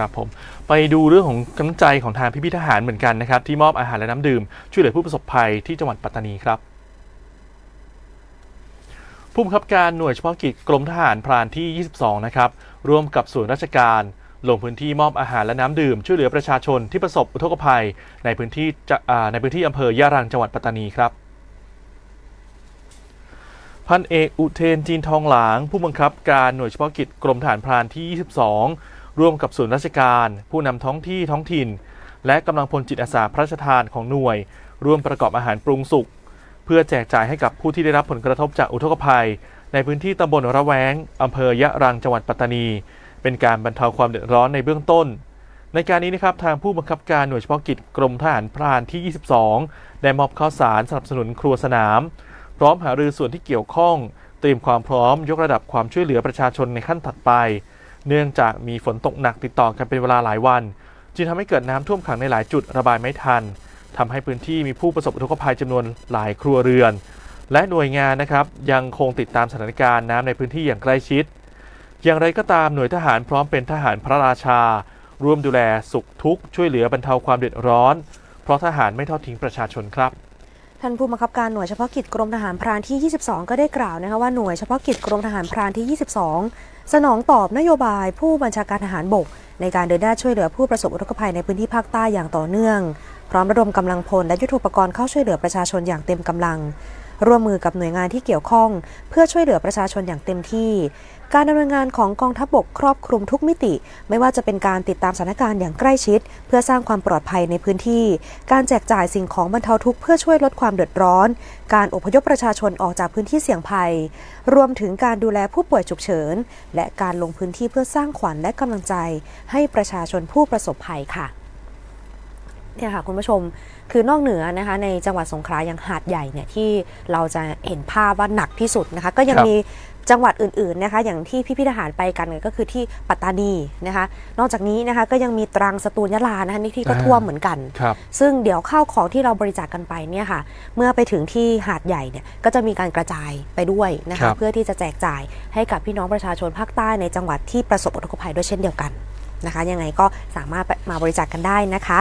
ครับผมไปดูเรื่องของกำลังใจของทางพี่พี่ทหารเหมือนกันนะครับที่มอบอาหารและน้ำดื่ม ช่วยเหลือผู้ประสบภัยที่จังหวัดปัตตานีครับผู้บังคับการหน่วยเฉพาะกิจกรมทหารพรานที่ 22 นะครับร่วมกับส่วนราชการลงพื้นที่มอบอาหารและน้ำดื่ม ช่วยเหลือประชาชนที่ประสบอุทกภัย ในพื้นที่ในพื้นที่อำเภอยะรังจังหวัดปัตตานีครับพันเอกอุเทนจีนทองหลาง ผู้บังคับการหน่วยเฉพาะกิจกรมทหารพรานที่ 22 ร่วมกับส่วนราชการ ผู้นำท้องที่ท้องถิ่น และกำลังพลจิตอาสาพระราชทานของหน่วย ร่วมประกอบอาหารปรุงสุกเพื่อแจกจ่ายให้กับผู้ที่ได้รับผลกระทบจากอุทกภัย ในพื้นที่ตำบลระแวงอำเภอยะรังจังหวัดปัตตานี เป็นการบรรเทาความเดือดร้อนในเบื้องต้น ในการนี้นะครับทางผู้บังคับการหน่วยเฉพาะกิจกรมทหารพรานที่ 22 ได้มอบข้าวสารสนับสนุนครัวสนาม พร้อมหารือส่วนที่เกี่ยวข้องเตรียมความพร้อมยกระดับความช่วยเหลือประชาชนในขั้นถัดไป เนื่องจากมีฝนตกหนักติดต่อกันเป็นเวลาหลายวัน จึงทำให้เกิดน้ำท่วมขังในหลายจุดระบายไม่ทันทำให้พื้นที่มีผู้ประสบอุทกภัยจำนวนหลายครัวเรือน และหน่วยงานนะครับยังคงติดตามสถานการณ์น้ำในพื้นที่อย่างใกล้ชิด อย่างไรก็ตามหน่วยทหารพร้อมเป็นทหารพระราชา ร่วมดูแลสุขทุกข์ช่วยเหลือบรรเทาความเดือดร้อน เพราะทหารไม่ทอดทิ้งประชาชนครับ ท่านผู้บังคับการหน่วยเฉพาะกิจกรมทหารพรานที่ 22 ก็ได้กล่าวนะคะว่าหน่วยเฉพาะกิจกรมทหารพรานที่ 22 สนองตอบนโยบายผู้บัญชาการทหารบก ในการเดินหน้าช่วยเหลือผู้ประสบอุทกภัยในพื้นที่ภาคใต้อย่างต่อเนื่อง พร้อมระดมกำลังพลและยุทโธปกรณ์เข้าช่วยเหลือประชาชนอย่างเต็มกำลัง ร่วมมือกับหน่วยงานที่เกี่ยวข้อง เพื่อช่วยเหลือประชาชนอย่างเต็มที่ การดำเนินงานของกองทัพบกครอบคลุมทุกมิติ ไม่ว่าจะเป็นการติดตามสถานการณ์อย่างใกล้ชิด เพื่อสร้างความปลอดภัยในพื้นที่ การแจกจ่ายสิ่งของบรรเทาทุกข์เพื่อช่วยลดความเดือดร้อน การอพยพประชาชนออกจากพื้นที่เสี่ยงภัย รวมถึงการดูแลผู้ป่วยฉุกเฉิน และการลงพื้นที่เพื่อสร้างขวัญและกำลังใจ ให้ประชาชนผู้ประสบภัยค่ะ เนี่ยค่ะคุณผู้ชมคือนอกเหนือนะคะในจังหวัดสงขลาอย่างหาดใหญ่เนี่ยที่เราจะเห็นภาพว่าหนักที่สุดนะคะก็ยังครับมีจังหวัดอื่นๆนะคะอย่างที่พี่พิทหารไปกันเนี่ยก็คือที่ปัตตานีนะคะนอกจากนี้นะคะก็ยังมีตรังสตูลยะลานะคะนี่ที่ก็อ่าท่วมเหมือนกันครับซึ่งเดี๋ยวข้าวของที่เราบริจาคกันไปเนี่ยค่ะเมื่อไปถึงที่หาดใหญ่เนี่ยก็จะมีการกระจายไปด้วยนะครัคะบเพื่อที่จะแจกจ่ายให้กับพี่น้องประชาชนภาคใต้ในจังหวัดที่ประสบอุทกภัยด้วยเช่นเดียวกันนะคะยังไงก็สามารถไปมาบริจาคกันได้นะคะ